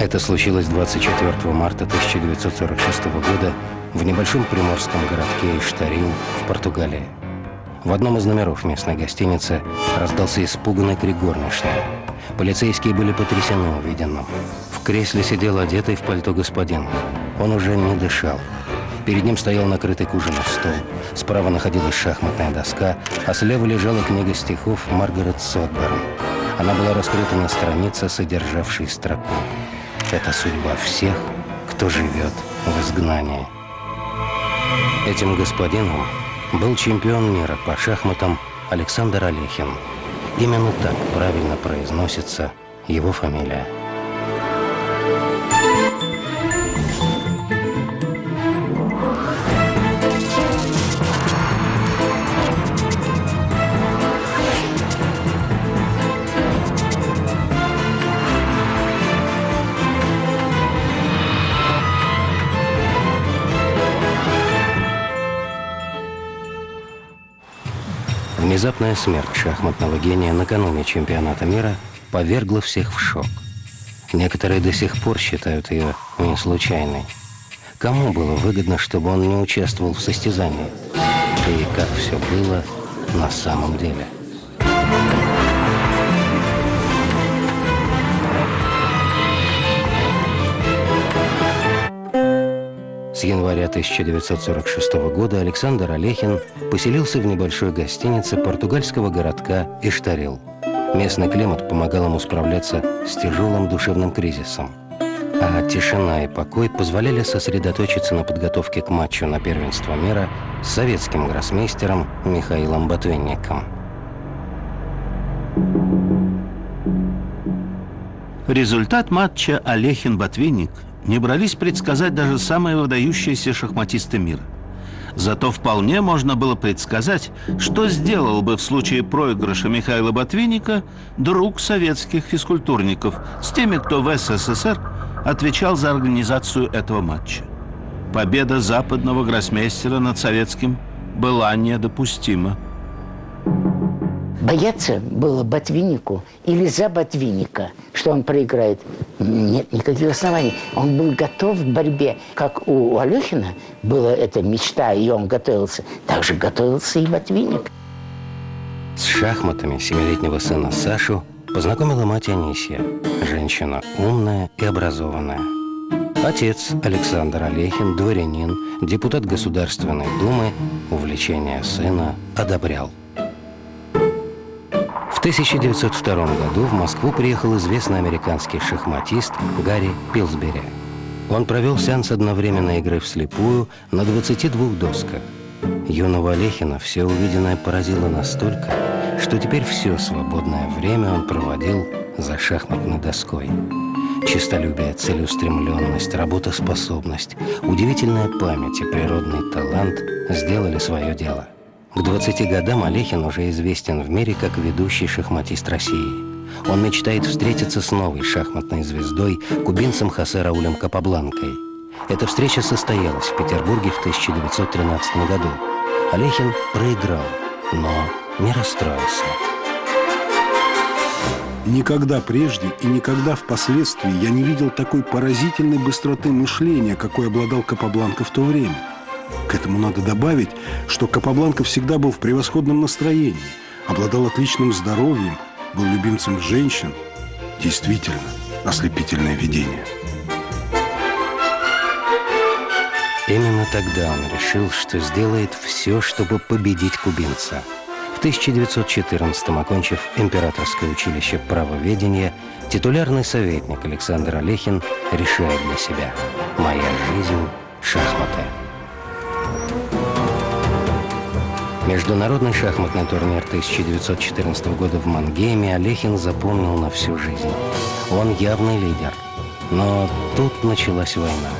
Это случилось 24 марта 1946 года в небольшом приморском городке Иштарил в Португалии. В одном из номеров местной гостиницы раздался испуганный крик горничной. Полицейские были потрясены увиденным. В кресле сидел одетый в пальто господин. Он уже не дышал. Перед ним стоял накрытый к ужину стол. Справа находилась шахматная доска, а слева лежала книга стихов Маргарет Сотберн. Она была раскрыта на странице, содержавшей строку. Это судьба всех, кто живет в изгнании. Этим господином был чемпион мира по шахматам Александр Олехин. Именно так правильно произносится его фамилия. Внезапная смерть шахматного гения накануне чемпионата мира повергла всех в шок. Некоторые до сих пор считают ее не случайной. Кому было выгодно, чтобы он не участвовал в состязании? И как все было на самом деле – С января 1946 года Александр Олехин поселился в небольшой гостинице португальского городка Иштарил. Местный климат помогал ему справляться с тяжелым душевным кризисом. А тишина и покой позволяли сосредоточиться на подготовке к матчу на первенство мира с советским гроссмейстером Михаилом Ботвинником. Результат матча Олехин-Ботвинник – не брались предсказать даже самые выдающиеся шахматисты мира. Зато вполне можно было предсказать, что сделал бы в случае проигрыша Михаила Ботвинника друг советских физкультурников с теми, кто в СССР отвечал за организацию этого матча. Победа западного гроссмейстера над советским была недопустима. Бояться было Ботвиннику или за Ботвинника, что он проиграет. Нет никаких оснований. Он был готов к борьбе. Как у Алехина была эта мечта, и он готовился, так же готовился и Ботвинник. С шахматами семилетнего сына Сашу познакомила мать Анисия. Женщина умная и образованная. Отец Александр Олехин, дворянин, депутат Государственной Думы, увлечение сына одобрял. В 1902 году в Москву приехал известный американский шахматист Гарри Пилсбери. Он провел сеанс одновременной игры вслепую на 22 досках. Юного Олехина все увиденное поразило настолько, что теперь все свободное время он проводил за шахматной доской. Чистолюбие, целеустремленность, работоспособность, удивительная память и природный талант сделали свое дело – к 20 годам Олехин уже известен в мире как ведущий шахматист России. Он мечтает встретиться с новой шахматной звездой, кубинцем Хосе Раулем Капабланкой. Эта встреча состоялась в Петербурге в 1913 году. Олехин проиграл, но не расстроился. Никогда прежде и никогда впоследствии я не видел такой поразительной быстроты мышления, какой обладал Капабланка в то время – к этому надо добавить, что Капабланка всегда был в превосходном настроении, обладал отличным здоровьем, был любимцем женщин. Действительно, ослепительное видение. Именно тогда он решил, что сделает все, чтобы победить кубинца. В 1914 окончив Императорское училище правоведения, титулярный советник Александр Олехин решает для себя «Моя жизнь – шахматы». Международный шахматный турнир 1914 года в Мангейме Олехин запомнил на всю жизнь. Он явный лидер. Но тут началась война.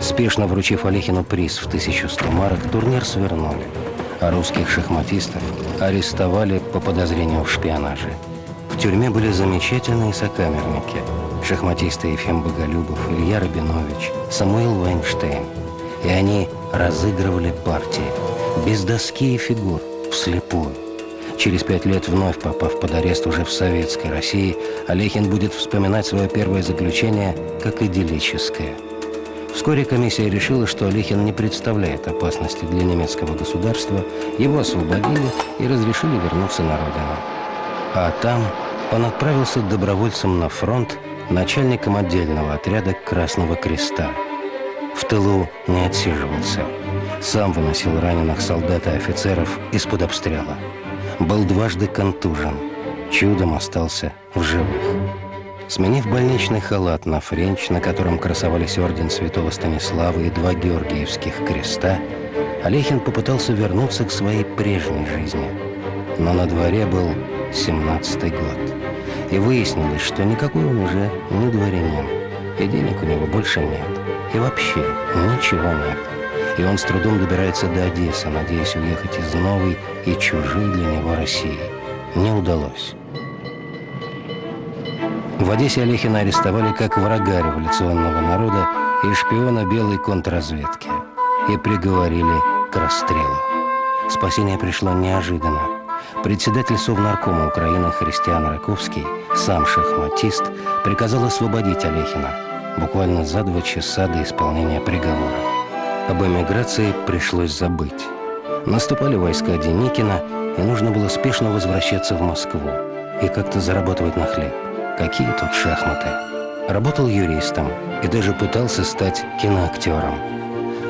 Спешно вручив Олехину приз в 1100 марок, турнир свернули. А русских шахматистов арестовали по подозрению в шпионаже. В тюрьме были замечательные сокамерники. Шахматисты Ефим Боголюбов, Илья Рабинович, Самуил Вайнштейн. И они разыгрывали партии – без доски и фигур, вслепую. Через пять лет, вновь попав под арест уже в советской России, Олехин будет вспоминать свое первое заключение как идиллическое. Вскоре комиссия решила, что Олехин не представляет опасности для немецкого государства, его освободили и разрешили вернуться на родину. А там он отправился добровольцем на фронт, начальником отдельного отряда Красного Креста. В тылу не отсиживался. Сам выносил раненых солдат и офицеров из-под обстрела был дважды контужен, чудом остался в живых. Сменив больничный халат на френч, на котором красовались орден святого Станислава и два георгиевских креста, Олехин попытался вернуться к своей прежней жизни. Но на дворе был 17-й год. И выяснилось, что никакой он уже не дворянин. И денег у него больше нет. И вообще ничего нет и он с трудом добирается до Одессы, надеясь уехать из новой и чужой для него России. Не удалось. В Одессе Олехина арестовали как врага революционного народа и шпиона белой контрразведки и приговорили к расстрелу. Спасение пришло неожиданно. Председатель Совнаркома Украины Христиан Раковский, сам шахматист, приказал освободить Олехина буквально за два часа до исполнения приговора. Об эмиграции пришлось забыть. Наступали войска Деникина, и нужно было спешно возвращаться в Москву и как-то зарабатывать на хлеб. Какие тут шахматы? Работал юристом и даже пытался стать киноактером.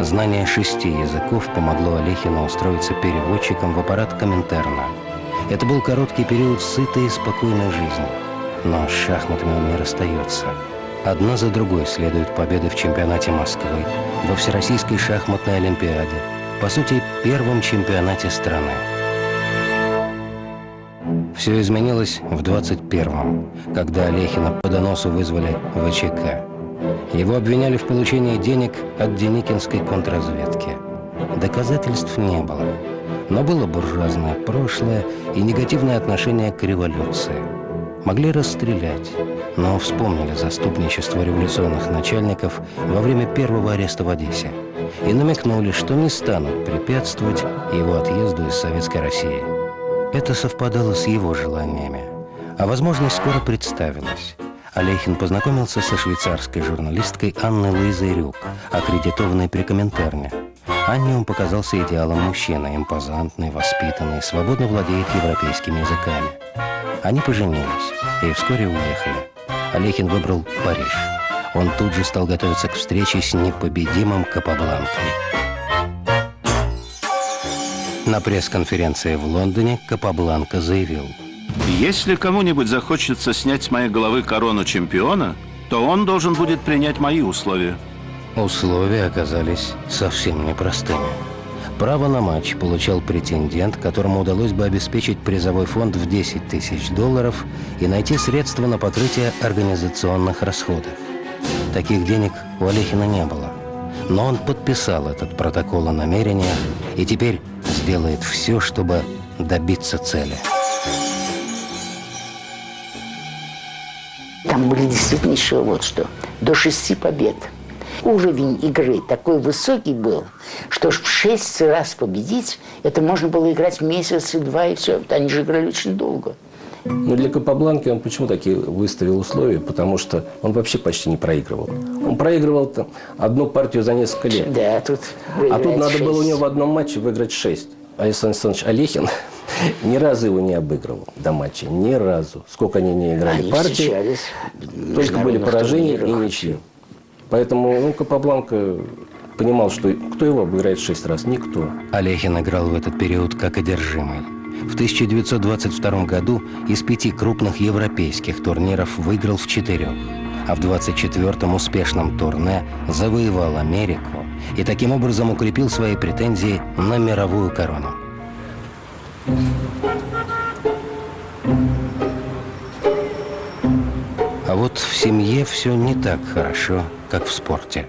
Знание шести языков помогло Олехину устроиться переводчиком в аппарат Коминтерна. Это был короткий период сытой и спокойной жизни. Но с шахматами он не расстается. Одна за другой следуют победы в чемпионате Москвы, во Всероссийской шахматной олимпиаде, по сути, первом чемпионате страны. Все изменилось в 21-м, когда Олехина по доносу вызвали в ВЧК. Его обвиняли в получении денег от Деникинской контрразведки. Доказательств не было, но было буржуазное прошлое и негативное отношение к революции. Могли расстрелять, но вспомнили заступничество революционных начальников во время первого ареста в Одессе и намекнули, что не станут препятствовать его отъезду из Советской России. Это совпадало с его желаниями, а возможность скоро представилась. Олехин познакомился со швейцарской журналисткой Анной Луизой Рюк, аккредитованной при Коминтерне. Анне он показался идеалом мужчины, импозантный, воспитанный, свободно владеет европейскими языками. Они поженились и вскоре уехали. Олехин выбрал Париж. Он тут же стал готовиться к встрече с непобедимым Капабланкой. На пресс-конференции в Лондоне Капабланка заявил. Если кому-нибудь захочется снять с моей головы корону чемпиона, то он должен будет принять мои условия. Условия оказались совсем непростыми. Право на матч получал претендент, которому удалось бы обеспечить призовой фонд в 10 тысяч долларов и найти средства на покрытие организационных расходов. Таких денег у Олехина не было. Но он подписал этот протокол о намерениях и теперь сделает все, чтобы добиться цели. Там были действительно еще вот что. До шести побед – уровень игры такой высокий был, что в шесть раз победить, это можно было играть месяц и два, и все. Они же играли очень долго. Ну, для Капабланки он почему такие выставил условия? Потому что он вообще почти не проигрывал. Он проигрывал -то одну партию за несколько лет. Да, тут А тут надо 6. было у него в одном матче выиграть шесть. Александр Александрович Олехин ни разу его не обыгрывал до матча. Ни разу. Сколько они не играли они партии. Только были поражения и ничьи. Поэтому ну, Капабланка понимал, что кто его обыграет шесть раз? Никто. Олехин играл в этот период как одержимый. В 1922 году из пяти крупных европейских турниров выиграл в четырех, а в 24-м успешном турне завоевал Америку и таким образом укрепил свои претензии на мировую корону. А вот в семье все не так хорошо, как в спорте.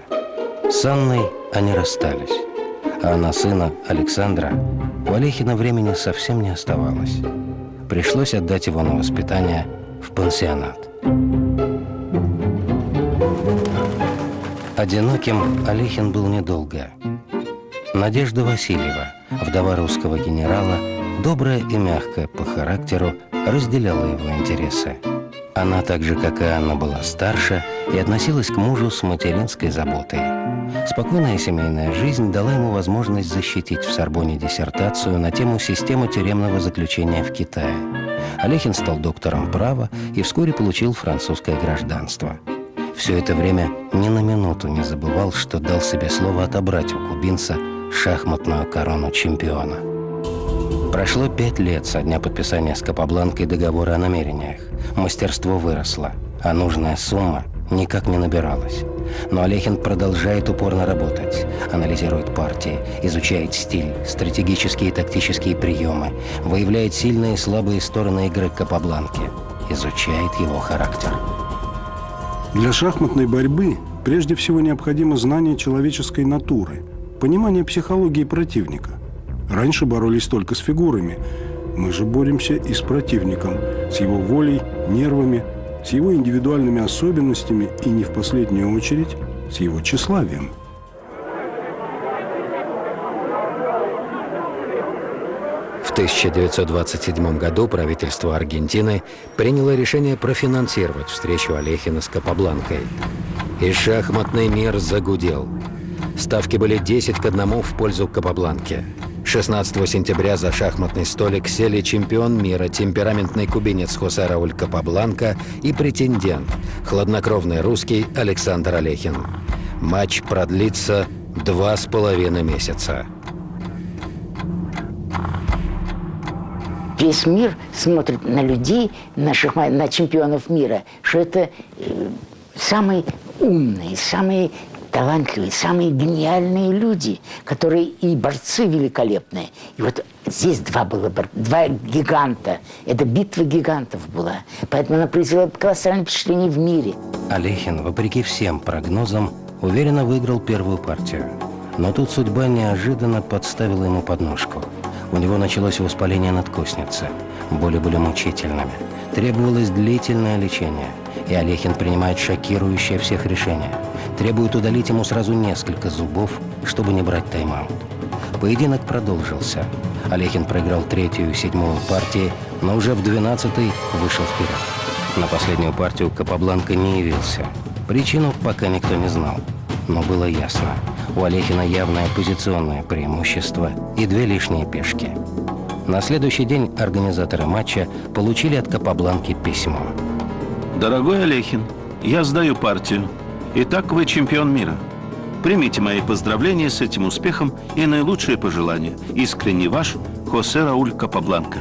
С Анной они расстались, а на сына Александра у Олехина времени совсем не оставалось. Пришлось отдать его на воспитание в пансионат. Одиноким Олехин был недолго. Надежда Васильева, вдова русского генерала, добрая и мягкая по характеру, разделяла его интересы. Она, так же как и Анна, была старше и относилась к мужу с материнской заботой. Спокойная семейная жизнь дала ему возможность защитить в Сорбоне диссертацию на тему системы тюремного заключения в Китае. Олехин стал доктором права и вскоре получил французское гражданство. Все это время ни на минуту не забывал, что дал себе слово отобрать у кубинца шахматную корону чемпиона. Прошло пять лет со дня подписания с Капабланкой договора о намерениях. Мастерство выросло, а нужная сумма никак не набиралась. Но Олехин продолжает упорно работать, анализирует партии, изучает стиль, стратегические и тактические приемы, выявляет сильные и слабые стороны игры Капабланки, изучает его характер. Для шахматной борьбы прежде всего необходимо знание человеческой натуры, понимание психологии противника. Раньше боролись только с фигурами. Мы же боремся и с противником, с его волей, нервами, с его индивидуальными особенностями и, не в последнюю очередь, с его тщеславием. В 1927 году правительство Аргентины приняло решение профинансировать встречу Олехина с Капабланкой. И шахматный мир загудел. Ставки были 10 к 1 в пользу Капабланки. 16 сентября за шахматный столик сели чемпион мира, темпераментный кубинец Хосе Рауль Капабланка и претендент, хладнокровный русский Александр Олехин. Матч продлится два с половиной месяца. Весь мир смотрит на людей, на, шахмат, на чемпионов мира, что это э, самые умные, самые талантливые, самые гениальные люди, которые и борцы великолепные. И вот здесь два было, два гиганта. Это битва гигантов была. Поэтому она произвела колоссальное впечатление в мире. Олехин, вопреки всем прогнозам, уверенно выиграл первую партию. Но тут судьба неожиданно подставила ему подножку. У него началось воспаление надкосницы. Боли были мучительными. Требовалось длительное лечение. И Олехин принимает шокирующее всех решение. Требует удалить ему сразу несколько зубов, чтобы не брать тайм-аут. Поединок продолжился. Олехин проиграл третью и седьмую партии, но уже в двенадцатой вышел вперед. На последнюю партию Капабланка не явился. Причину пока никто не знал. Но было ясно. У Олехина явное позиционное преимущество и две лишние пешки. На следующий день организаторы матча получили от Капабланки письмо. Дорогой Олехин, я сдаю партию. Итак, вы чемпион мира. Примите мои поздравления с этим успехом и наилучшие пожелания. Искренне ваш Хосе Рауль Капабланка.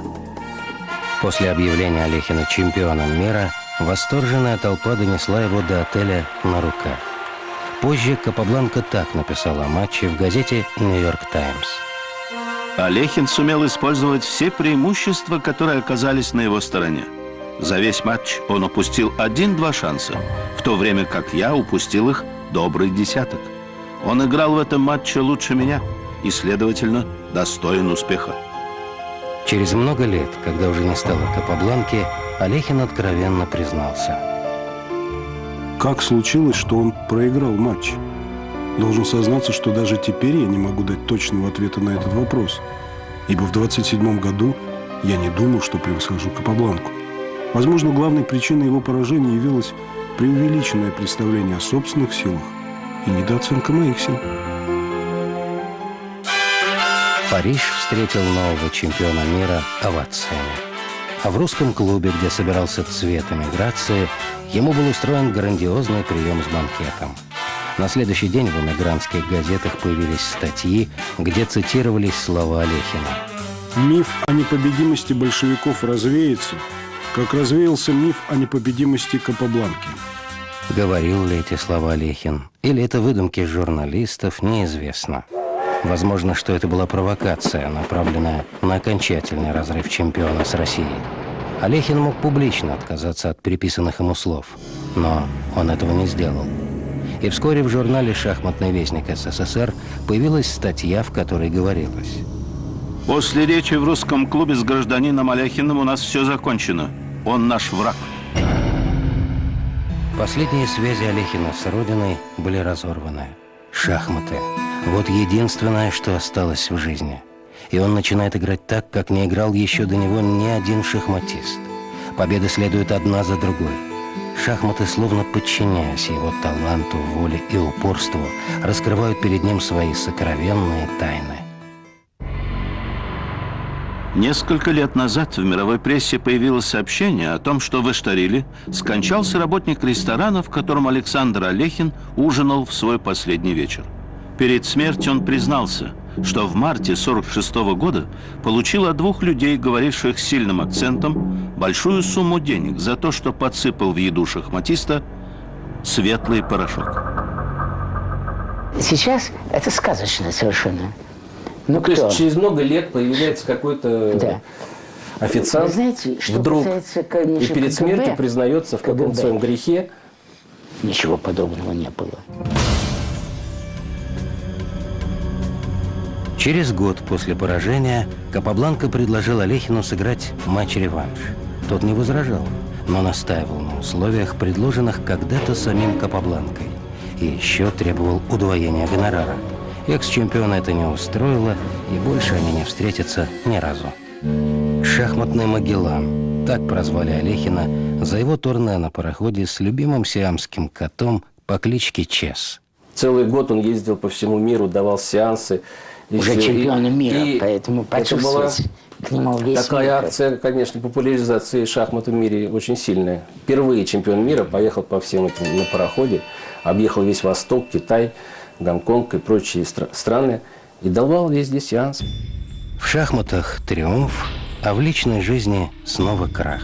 После объявления Олехина чемпионом мира, восторженная толпа донесла его до отеля на руках. Позже Капабланка так написала о матче в газете «Нью-Йорк Таймс». Олехин сумел использовать все преимущества, которые оказались на его стороне. За весь матч он упустил один-два шанса, в то время как я упустил их добрый десяток. Он играл в этом матче лучше меня и, следовательно, достоин успеха. Через много лет, когда уже не стало Капабланки, Олехин откровенно признался. Как случилось, что он проиграл матч? Должен сознаться, что даже теперь я не могу дать точного ответа на этот вопрос, ибо в 27 году я не думал, что превосхожу Капабланку. Возможно, главной причиной его поражения явилось преувеличенное представление о собственных силах и недооценка моих сил. Париж встретил нового чемпиона мира овациями. А в русском клубе, где собирался цвет эмиграции, ему был устроен грандиозный прием с банкетом. На следующий день в эмигрантских газетах появились статьи, где цитировались слова Олехина. Миф о непобедимости большевиков развеется, как развеялся миф о непобедимости Капабланки. Говорил ли эти слова Олехин? Или это выдумки журналистов, неизвестно. Возможно, что это была провокация, направленная на окончательный разрыв чемпиона с Россией. Олехин мог публично отказаться от приписанных ему слов, но он этого не сделал. И вскоре в журнале «Шахматный вестник СССР» появилась статья, в которой говорилось. После речи в русском клубе с гражданином Олехиным у нас все закончено. Он наш враг. Последние связи Олехина с Родиной были разорваны. Шахматы. Вот единственное, что осталось в жизни. И он начинает играть так, как не играл еще до него ни один шахматист. Победы следуют одна за другой. Шахматы, словно подчиняясь его таланту, воле и упорству, раскрывают перед ним свои сокровенные тайны. Несколько лет назад в мировой прессе появилось сообщение о том, что в Эштариле скончался работник ресторана, в котором Александр Олехин ужинал в свой последний вечер. Перед смертью он признался, что в марте 46 -го года получил от двух людей, говоривших сильным акцентом, большую сумму денег за то, что подсыпал в еду шахматиста светлый порошок. Сейчас это сказочно совершенно. Ну, То есть через много лет появляется какой-то Да. официант Вы знаете, что вдруг касается, и конечно, перед КГБ, смертью признается в каком-то своем грехе. Ничего подобного не было. Через год после поражения Капабланка предложил Олехину сыграть матч-реванш. Тот не возражал, но настаивал на условиях, предложенных когда-то самим Капабланкой. И еще требовал удвоения гонорара. Экс-чемпиона это не устроило, и больше они не встретятся ни разу. «Шахматный Магеллан» – так прозвали Олехина за его турне на пароходе с любимым сиамским котом по кличке Чес. Целый год он ездил по всему миру, давал сеансы. И Уже всё. чемпионом И- мира, и поэтому это была почувствовать к нему весь Такая мир. акция, конечно, популяризации шахмат в мире очень сильная. Впервые чемпион мира поехал по всем этим на пароходе, объехал весь Восток, Китай, Гонконг и прочие стра- страны и давал везде сеанс. В шахматах триумф, а в личной жизни снова крах.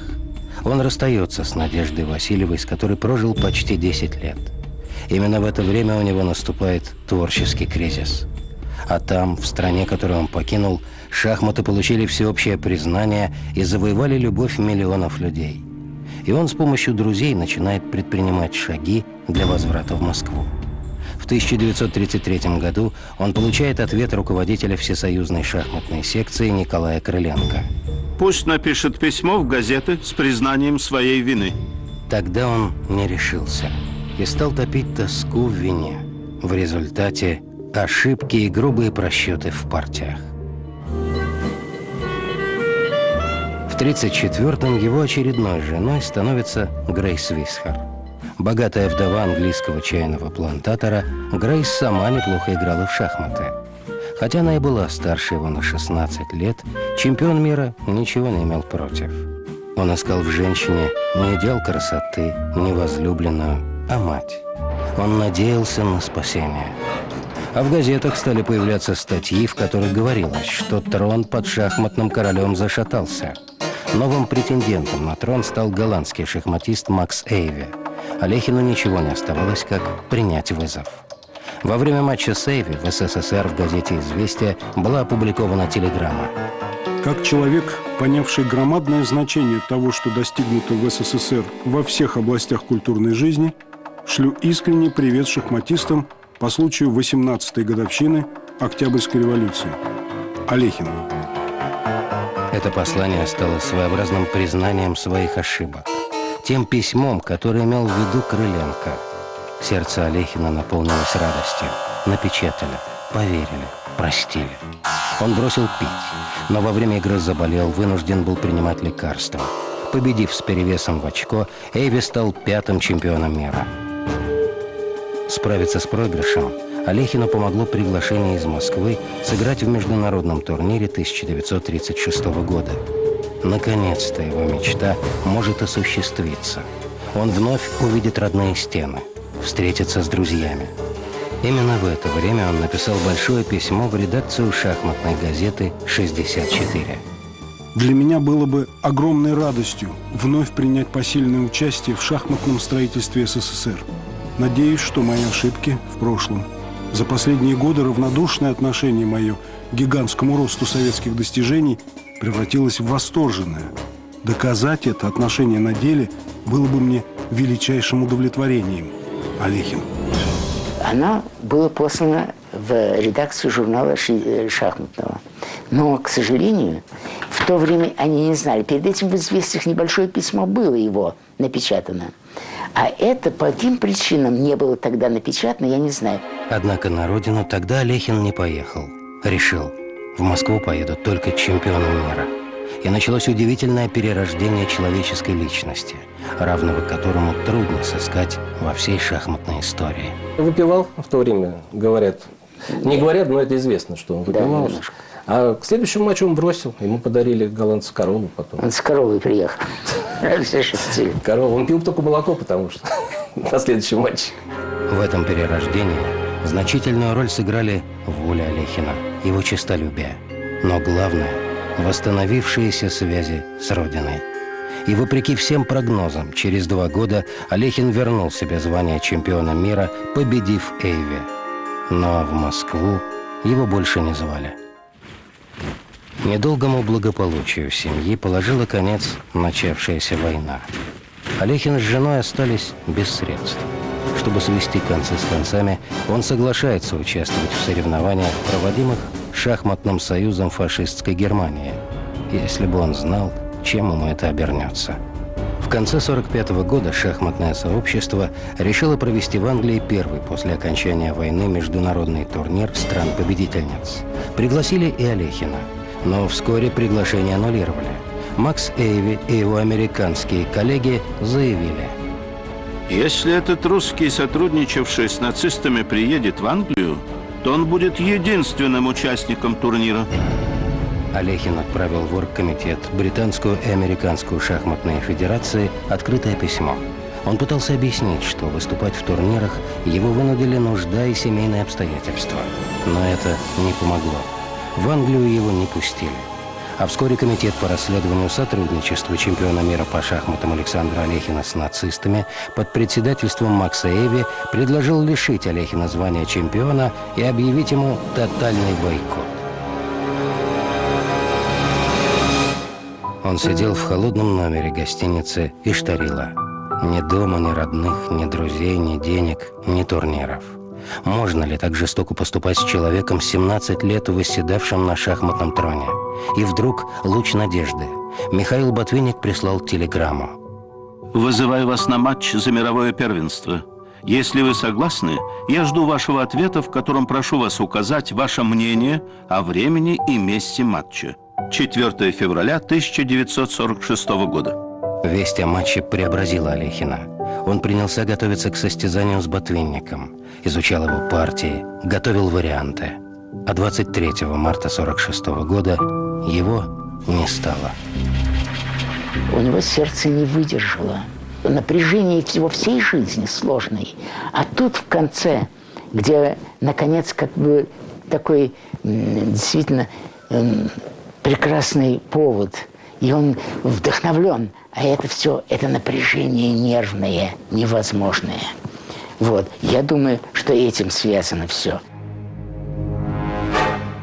Он расстается с Надеждой Васильевой, с которой прожил почти 10 лет. Именно в это время у него наступает творческий кризис. А там, в стране, которую он покинул, шахматы получили всеобщее признание и завоевали любовь миллионов людей. И он с помощью друзей начинает предпринимать шаги для возврата в Москву. В 1933 году он получает ответ руководителя Всесоюзной шахматной секции Николая Крыленко. Пусть напишет письмо в газеты с признанием своей вины. Тогда он не решился и стал топить тоску в вине. В результате ошибки и грубые просчеты в партиях. В 1934-м его очередной женой становится Грейс Висхар. Богатая вдова английского чайного плантатора, Грейс сама неплохо играла в шахматы. Хотя она и была старше его на 16 лет, чемпион мира ничего не имел против. Он искал в женщине не идеал красоты, не возлюбленную, а мать. Он надеялся на спасение. А в газетах стали появляться статьи, в которых говорилось, что трон под шахматным королем зашатался. Новым претендентом на трон стал голландский шахматист Макс Эйви. Олехину ничего не оставалось, как принять вызов. Во время матча с Эйви в СССР в газете «Известия» была опубликована телеграмма. Как человек, понявший громадное значение того, что достигнуто в СССР во всех областях культурной жизни, шлю искренний привет шахматистам по случаю 18-й годовщины Октябрьской революции. Олехин. Это послание стало своеобразным признанием своих ошибок. Тем письмом, которое имел в виду Крыленко. Сердце Олехина наполнилось радостью. Напечатали, поверили, простили. Он бросил пить, но во время игры заболел, вынужден был принимать лекарства. Победив с перевесом в очко, Эйви стал пятым чемпионом мира. Справиться с проигрышем Олехину помогло приглашение из Москвы сыграть в международном турнире 1936 года. Наконец-то его мечта может осуществиться. Он вновь увидит родные стены, встретится с друзьями. Именно в это время он написал большое письмо в редакцию шахматной газеты «64». Для меня было бы огромной радостью вновь принять посильное участие в шахматном строительстве СССР. Надеюсь, что мои ошибки в прошлом. За последние годы равнодушное отношение мое к гигантскому росту советских достижений превратилось в восторженное. Доказать это отношение на деле было бы мне величайшим удовлетворением. Олехин. Она была послана в редакцию журнала «Ши- э, шахматного. Но, к сожалению, в то время они не знали. Перед этим в «Известиях» небольшое письмо было его напечатано. А это по каким причинам не было тогда напечатано, я не знаю. Однако на родину тогда Олехин не поехал. Решил, В Москву поедут только чемпионы мира. И началось удивительное перерождение человеческой личности, равного которому трудно сыскать во всей шахматной истории. Выпивал в то время, говорят. Не говорят, но это известно, что он выпивал. Да, а к следующему матчу он бросил. Ему подарили голландцы корову потом. Он с коровой приехал. Корова. Он пил только молоко, потому что на следующем матче. В этом перерождении значительную роль сыграли воля Олехина, его честолюбие. Но главное – восстановившиеся связи с Родиной. И вопреки всем прогнозам, через два года Олехин вернул себе звание чемпиона мира, победив Эйве. Но в Москву его больше не звали. Недолгому благополучию семьи положила конец начавшаяся война. Олехин с женой остались без средств. Чтобы свести концы с концами, он соглашается участвовать в соревнованиях, проводимых шахматным союзом фашистской Германии, если бы он знал, чем ему это обернется. В конце 1945 года шахматное сообщество решило провести в Англии первый после окончания войны международный турнир стран-победительниц. Пригласили и Олехина – но вскоре приглашение аннулировали. Макс Эйви и его американские коллеги заявили. Если этот русский, сотрудничавший с нацистами, приедет в Англию, то он будет единственным участником турнира. Олехин отправил в оргкомитет Британскую и Американскую шахматные федерации открытое письмо. Он пытался объяснить, что выступать в турнирах его вынудили нужда и семейные обстоятельства. Но это не помогло. В Англию его не пустили. А вскоре комитет по расследованию сотрудничества чемпиона мира по шахматам Александра Олехина с нацистами под председательством Макса Эви предложил лишить Олехина звания чемпиона и объявить ему тотальный бойкот. Он сидел в холодном номере гостиницы Иштарила. Ни дома, ни родных, ни друзей, ни денег, ни турниров. Можно ли так жестоко поступать с человеком 17 лет восседавшим на шахматном троне? И вдруг луч надежды. Михаил Ботвинник прислал телеграмму. «Вызываю вас на матч за мировое первенство. Если вы согласны, я жду вашего ответа, в котором прошу вас указать ваше мнение о времени и месте матча. 4 февраля 1946 года». Весть о матче преобразила Олехина. Он принялся готовиться к состязанию с Ботвинником, изучал его партии, готовил варианты. А 23 марта 46 года его не стало. У него сердце не выдержало. Напряжение всего всей жизни сложной. А тут в конце, где, наконец, как бы такой действительно прекрасный повод, и он вдохновлен – а это все, это напряжение нервное, невозможное. Вот. Я думаю, что этим связано все.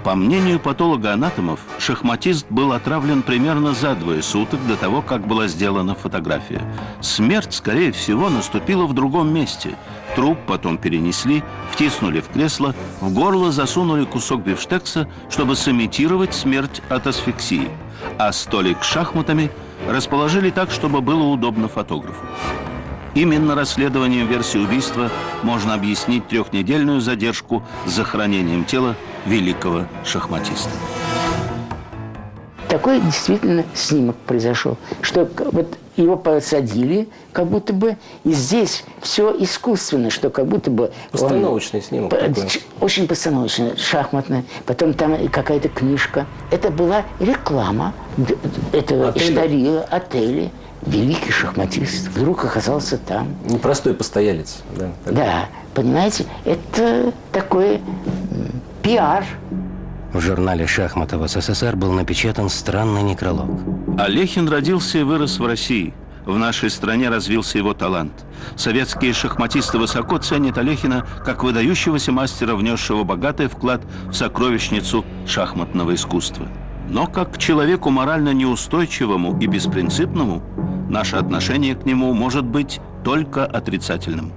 По мнению патолога-анатомов, шахматист был отравлен примерно за двое суток до того, как была сделана фотография. Смерть, скорее всего, наступила в другом месте. Труп потом перенесли, втиснули в кресло, в горло засунули кусок бифштекса, чтобы сымитировать смерть от асфиксии. А столик с шахматами – расположили так, чтобы было удобно фотографу. Именно расследованием версии убийства можно объяснить трехнедельную задержку с захоронением тела великого шахматиста. Такой действительно снимок произошел, что вот его посадили, как будто бы, и здесь все искусственно, что как будто бы... Постановочный он, снимок. Такой. Очень постановочный, шахматный. Потом там какая-то книжка. Это была реклама этого отеля. Иштарила, отеля. Великий шахматист вдруг оказался там. Непростой постоялец. Да, да понимаете, это такой пиар. В журнале «Шахматов СССР» был напечатан странный некролог. Олехин родился и вырос в России. В нашей стране развился его талант. Советские шахматисты высоко ценят Олехина как выдающегося мастера, внесшего богатый вклад в сокровищницу шахматного искусства. Но как к человеку морально неустойчивому и беспринципному, наше отношение к нему может быть только отрицательным.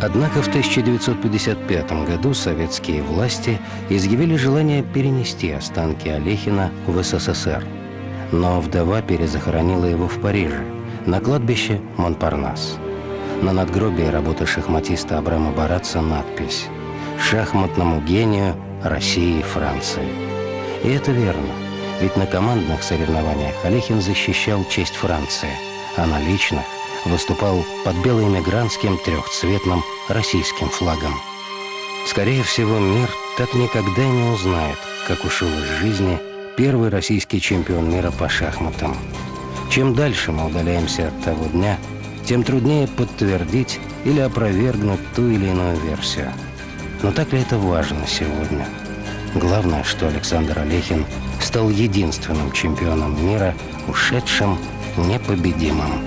Однако в 1955 году советские власти изъявили желание перенести останки Олехина в СССР. Но вдова перезахоронила его в Париже, на кладбище Монпарнас. На надгробии работы шахматиста Абрама Бараца надпись «Шахматному гению России и Франции». И это верно. Ведь на командных соревнованиях Олехин защищал честь Франции, а на личных выступал под белоэмигрантским трехцветным российским флагом. Скорее всего, мир так никогда не узнает, как ушел из жизни первый российский чемпион мира по шахматам. Чем дальше мы удаляемся от того дня, тем труднее подтвердить или опровергнуть ту или иную версию. Но так ли это важно сегодня? Главное, что Александр Олехин стал единственным чемпионом мира, ушедшим непобедимым.